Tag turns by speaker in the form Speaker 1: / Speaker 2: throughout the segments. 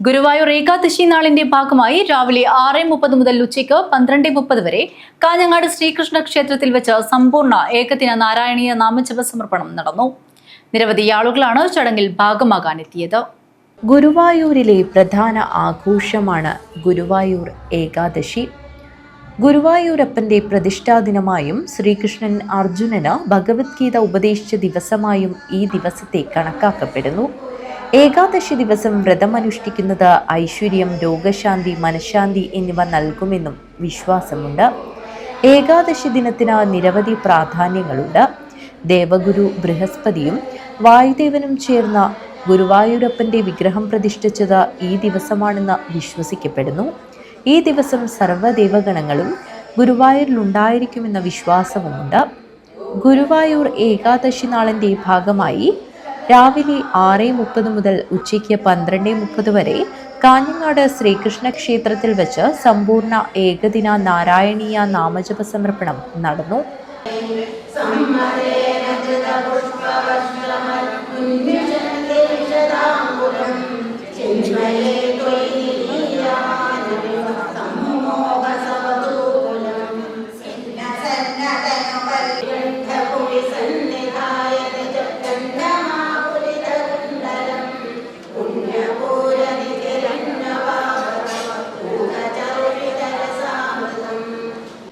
Speaker 1: ഗുരുവായൂർ ഏകാദശി നാളിന്റെ ഭാഗമായി രാവിലെ ആറ് മുപ്പത് മുതൽ ഉച്ചയ്ക്ക് പന്ത്രണ്ട് മുപ്പത് വരെ കാഞ്ഞങ്ങാട് ശ്രീകൃഷ്ണ ക്ഷേത്രത്തിൽ വെച്ച് സമ്പൂർണ ഏകദിന നാരായണീയ നാമജപ സമർപ്പണം നടന്നു. നിരവധി ആളുകളാണ് ചടങ്ങിൽ ഭാഗമാകാനെത്തിയത്.
Speaker 2: ഗുരുവായൂരിലെ പ്രധാന ആഘോഷമാണ് ഗുരുവായൂർ ഏകാദശി. ഗുരുവായൂരപ്പന്റെ പ്രതിഷ്ഠാ ദിനമായും ശ്രീകൃഷ്ണൻ അർജുനന് ഭഗവത്ഗീത ഉപദേശിച്ച ദിവസമായും ഈ ദിവസത്തെ കണക്കാക്കപ്പെടുന്നു. ഏകാദശി ദിവസം വ്രതം അനുഷ്ഠിക്കുന്നത് ഐശ്വര്യം രോഗശാന്തി മനഃശാന്തി എന്നിവ നൽകുമെന്നും വിശ്വാസമുണ്ട്. ഏകാദശി ദിനത്തിന് നിരവധി പ്രാധാന്യങ്ങളുണ്ട്. ദേവഗുരു ബൃഹസ്പതിയും വായുദേവനും ചേർന്ന ഗുരുവായൂരപ്പന്റെ വിഗ്രഹം പ്രതിഷ്ഠിച്ചത് ഈ ദിവസമാണെന്ന് വിശ്വസിക്കപ്പെടുന്നു. ഈ ദിവസം സർവദേവഗണങ്ങളും ഗുരുവായൂരിലുണ്ടായിരിക്കുമെന്ന വിശ്വാസവുമുണ്ട്. ഗുരുവായൂർ ഏകാദശി നാളിന്റെ ഭാഗമായി രാവിലെ ആറ് മുപ്പത് മുതൽ ഉച്ചയ്ക്ക് പന്ത്രണ്ട് മുപ്പത് വരെ കാഞ്ഞങ്ങാട് ശ്രീകൃഷ്ണ ക്ഷേത്രത്തിൽ വെച്ച് സമ്പൂർണ ഏകദിന നാരായണീയ നാമജപ സമർപ്പണം നടന്നു.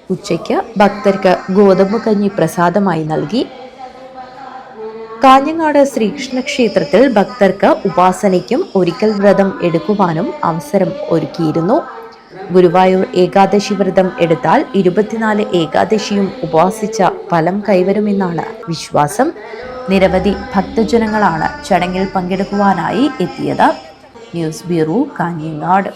Speaker 2: ഉച്ചയ്ക്ക് ഭക്തർക്ക് ഗോതമ്പ് കഞ്ഞി പ്രസാദമായി നൽകി. കാഞ്ഞങ്ങാട് ശ്രീകൃഷ്ണ ക്ഷേത്രത്തിൽ ഭക്തർക്ക് ഉപാസനയ്ക്കും ഒരിക്കൽ വ്രതം എടുക്കുവാനും അവസരം ഒരുക്കിയിരുന്നു. ഗുരുവായൂർ ഏകാദശി വ്രതം എടുത്താൽ ഇരുപത്തിനാല് ഏകാദശിയും ഉപവാസിച്ച ഫലം കൈവരുമെന്നാണ് വിശ്വാസം. നിരവധി ഭക്തജനങ്ങളാണ് ചടങ്ങിൽ പങ്കെടുക്കുവാനായി എത്തിയത്. News bureau Kanhangad.